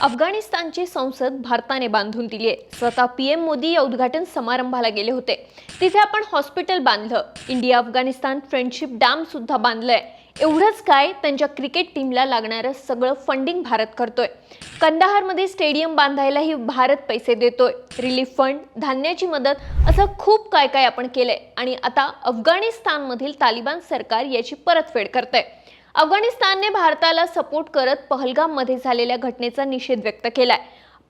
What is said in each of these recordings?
अफगाणिस्तानची संसद भारताने बांधून दिली आहे स्वतः पी एम मोदी या उद्घाटन समारंभाला गेले होते. तिथे आपण हॉस्पिटल बांधलं. इंडिया अफगाणिस्तान फ्रेंडशिप डॅम सुद्धा बांधलंय. एवढंच काय त्यांच्या क्रिकेट टीमला लागणारं सगळं फंडिंग भारत करतोय. कंदाहारमध्ये स्टेडियम बांधायलाही भारत पैसे देतोय. रिलीफ फंड धान्याची मदत असं खूप काय काय आपण केलंय. आणि आता अफगाणिस्तानमधील तालिबान सरकार याची परतफेड करतंय. अफगाणिस्तानने भारताला सपोर्ट करत पहलगाममध्ये झालेल्या घटनेचा निषेध व्यक्त केलाय.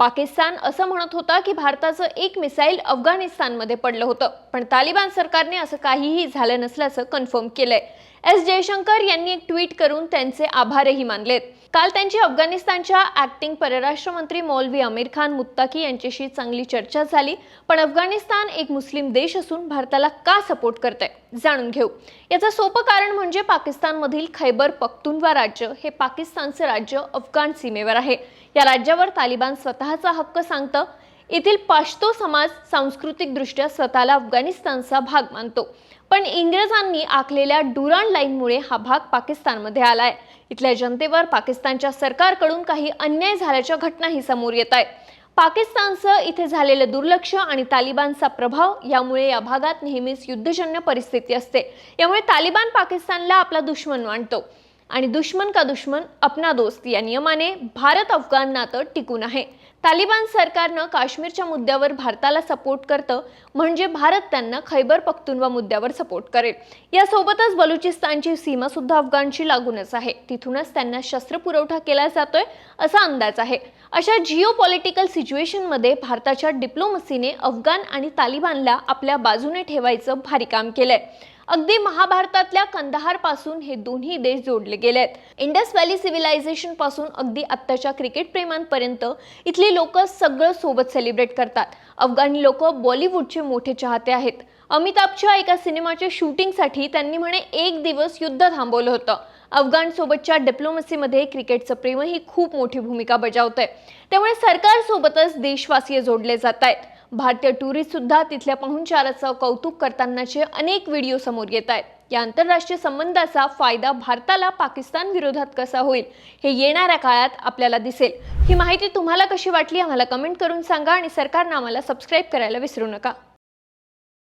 पाकिस्तान असं म्हणत होता की भारताचं एक मिसाईल अफगाणिस्तानमध्ये पडलं होतं पण तालिबान सरकारने असं काहीही झालं नसल्याचं कन्फर्म केलंय. एस जयशंकर यांनी एक ट्विट करून त्यांचे आभारही मानलेत. काल त्यांची अफगाणिस्तानच्या ऍक्टिंग परराष्ट्र मंत्री मौलवी आमिर खान मुत्ताकी यांच्याशी चांगली चर्चा झाली पण अफगाणिस्तान एक मुस्लिम देश असून भारताला का सपोर्ट करतंय? जाणून घेऊ. याचं सोपं कारण म्हणजे पाकिस्तानमधील खैबर पख्तुनवा राज्य हे पाकिस्तानचं राज्य अफगाण सीमेवर आहे. या राज्यावर तालिबान स्वतःचा हक्क सांगतं येथील पाश्तो समाज सांस्कृतिकदृष्ट्या स्वतःला अफगाणिस्तानचा भाग मानतो. पण इंग्रजांनी आखलेल्या डुरान लाईनमुळे हा भाग पाकिस्तानमध्ये आलाय. इथल्या जनतेवर पाकिस्तानच्या सरकारकडून काही अन्याय झाल्याच्या घटनाही समोर येत आहेत. पाकिस्तानचं इथे झालेलं दुर्लक्ष आणि तालिबानचा प्रभाव यामुळे या भागात नेहमीच युद्धजन्य परिस्थिती असते. यामुळे तालिबान पाकिस्तानला आपला दुश्मन मानतो. आणि दुश्मन का दुश्मन? अपना दोस्त या नियमाने भारत अफगाण नातं टिकून आहे. तालिबान सरकारनं काश्मीरच्या मुद्द्यावर भारताला सपोर्ट करतं म्हणजे भारत त्यांना खैबर पख्तुनवा मुद्द्यावर सपोर्ट करेल. यासोबतच बलुचिस्तानची सीमा सुद्धा अफगाणची लागूनच आहे. तिथूनच त्यांना शस्त्र पुरवठा केला जातोय असा अंदाज आहे. अशा जिओ पॉलिटिकल सिच्युएशनमध्ये भारताच्या डिप्लोमसीने अफगाण आणि तालिबानला आपल्या बाजूने ठेवायचं भारी काम केलंय. अगदी महाभारतातल्या कंदहारपासून हे दोन्ही देश जोडले गेले आहेत इंडस व्हॅली सिव्हिलायझेशनपासून अगदी आत्ताच्या क्रिकेट प्रेमांपर्यंत इथली लोक सगळं सोबत सेलिब्रेट करतात. अफगाणी लोक बॉलिवूडचे मोठे चाहते आहेत. अमिताभच्या एका सिनेमाच्या शूटिंगसाठी त्यांनी म्हणे एक दिवस युद्ध थांबवलं होतं. अफगाण सोबतच्या डिप्लोमसीमध्ये क्रिकेटचं प्रेमही खूप मोठी भूमिका बजावतंय. त्यामुळे सरकारसोबतच देशवासीय जोडले जात आहेत भारतीय टुरिस्ट सुद्धा तिथल्या पाहुणचाराचं कौतुक करतानाचे अनेक व्हिडिओ समोर येत आहेत. या आंतरराष्ट्रीय संबंधाचा फायदा भारताला पाकिस्तान विरोधात कसा होईल हे येणाऱ्या काळात आपल्याला दिसेल. ही माहिती तुम्हाला कशी वाटली आम्हाला कमेंट करून सांगा आणि सरकारनं आम्हाला सबस्क्राईब करायला विसरू नका.